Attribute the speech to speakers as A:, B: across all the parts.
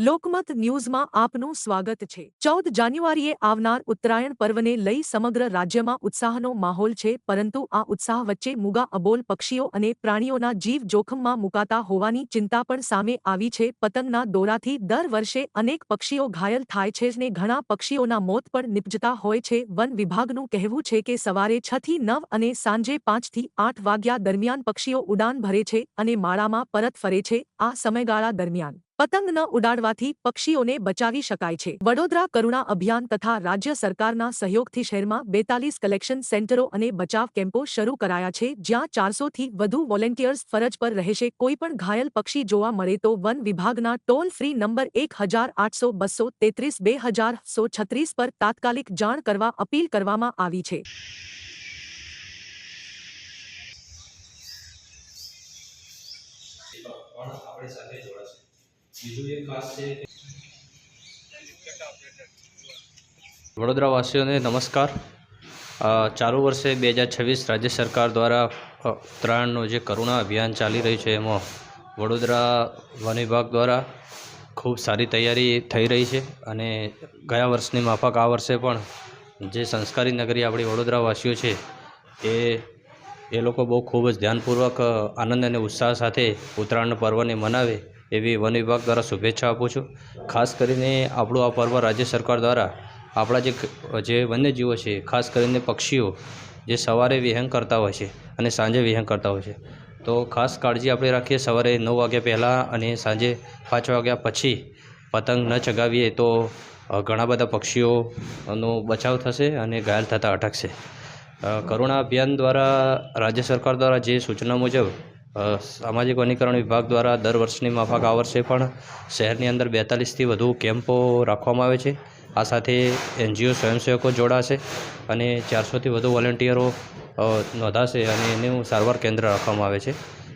A: લોકમત ન્યૂઝમાં આપનું સ્વાગત છે. ચૌદ જાન્યુઆરીએ આવનાર ઉત્તરાયણ પર્વને લઈ સમગ્ર રાજ્યમાં ઉત્સાહનો માહોલ છે, પરંતુ આ ઉત્સાહ વચ્ચે મુગા અબોલ પક્ષીઓ અને પ્રાણીઓના જીવ જોખમમાં મુકાતા હોવાની ચિંતા પણ સામે આવી છે. પતંગના દોરાથી દર વર્ષે અનેક પક્ષીઓ ઘાયલ થાય છે ને ઘણા પક્ષીઓના મોત પણ નિપજતા હોય છે. વન વિભાગનું કહેવું છે કે સવારે છ થી નવ અને સાંજે પાંચથી આઠ વાગ્યા દરમિયાન પક્ષીઓ ઉડાન ભરે છે અને માળામાં પરત ફરે છે. આ સમયગાળા દરમિયાન પતંગ ન ઉડાડવાથી પક્ષીઓને બચાવી શકાય છે. વડોદરા કરુણા અભિયાન તથા રાજ્ય સરકારના સહયોગથી શહેરમાં બેતાલીસ કલેક્શન સેન્ટરો અને બચાવ કેમ્પો શરૂ કરાયા છે, જ્યાં ચારસોથી વધુ વોલેન્ટિયર્સ ફરજ પર રહેશે. કોઈપણ ઘાયલ પક્ષી જોવા મળે તો વન વિભાગના ટોલ ફ્રી નંબર એક હજાર આઠસો બસો તેત્રીસ બે હજાર સો છત્રીસ પર તાત્કાલિક જાણ કરવા અપીલ કરવામાં આવી છે.
B: પણ આપણી સાથે જોડાશે. કે
C: નમસ્કાર. ચાલુ વર્ષે બે હજાર છવ્વીસ રાજ્ય સરકાર દ્વારા ઉત્તરાયણનું જે કરુણા અભિયાન ચાલી રહ્યું છે, એમાં વડોદરા વન વિભાગ દ્વારા ખૂબ સારી તૈયારી થઈ રહી છે અને ગયા વર્ષની માફક આ વર્ષે પણ જે સંસ્કારી નગરી આપણી વડોદરાવાસીઓ છે, એ એ લોકો બહુ ખૂબ જ ધ્યાનપૂર્વક આનંદ અને ઉત્સાહ સાથે ઉત્તરાયણ પર્વને મનાવે એવી વન વિભાગ દ્વારા શુભેચ્છા આપું છું. ખાસ કરીને આપણું આ પર્વ રાજ્ય સરકાર દ્વારા આપણા જે જે વન્યજીવો છે, ખાસ કરીને પક્ષીઓ જે સવારે વિહંગ કરતા હોય છે અને સાંજે વિહંગ કરતા હોય છે. તો ખાસ કાળજી આપણે રાખીએ, સવારે નવ વાગ્યા પહેલાં અને સાંજે પાંચ વાગ્યા પછી પતંગ ન ચગાવીએ તો ઘણા બધા પક્ષીઓનો બચાવ થશે અને ઘાયલ થતાં અટકશે. કરુણા અભિયાન દ્વારા રાજ્ય સરકાર દ્વારા જે સૂચના મુજબ સામાજિક વનીકરણ વિભાગ દ્વારા દર વર્ષની માફક આ વર્ષે પણ શહેરની અંદર બેતાલીસથી વધુ કેમ્પો રાખવામાં આવે છે. આ સાથે એનજીઓ સ્વયંસેવકો જોડાશે અને ચારસોથી વધુ વોલેન્ટિયરો નોંધાશે અને એનું સારવાર કેન્દ્ર રાખવામાં આવે છે.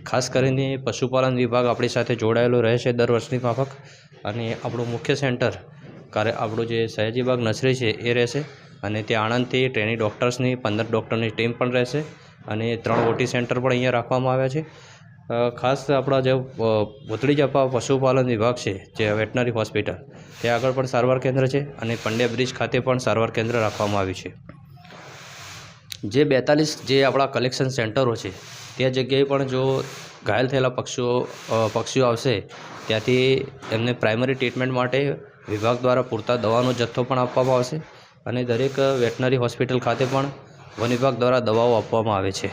C: ખાસ કરીને પશુપાલન વિભાગ આપણી સાથે જોડાયેલો રહે છે દર વર્ષની માફક અને આપણું મુખ્ય સેન્ટર કાર્ય, આપણું જે સયાજીબાગ નર્સરી છે એ રહેશે અને ત્યાં આણંદથી ટ્રેનિંગ ડૉક્ટર્સની, પંદર ડૉક્ટરની ટીમ પણ રહેશે. અને ત્રણ ઓટી સેન્ટર પણ અહીંયા રાખવામાં આવ્યા છે. ખાસ આપણા જે અ, ભૂતળી જપા પશુપાલન વિભાગ છે જે વેટનરી હોસ્પિટલ ત્યાં આગળ પણ સારવાર કેન્દ્ર છે અને પંડ્યા બ્રિજ ખાતે પણ સારવાર કેન્દ્ર રાખવામાં આવ્યું છે. જે બેતાલીસ જે આપણા કલેક્શન સેન્ટરો છે તે જગ્યાએ પણ જો ઘાયલ થયેલા પક્ષીઓ પક્ષીઓ આવશે ત્યાંથી એમને પ્રાઇમરી ટ્રીટમેન્ટ માટે વિભાગ દ્વારા પૂરતા દવાનો જથ્થો પણ આપવામાં આવશે અને દરેક વેટનરી હોસ્પિટલ ખાતે પણ વન વિભાગ દ્વારા દવાઓ આપવામાં આવે છે.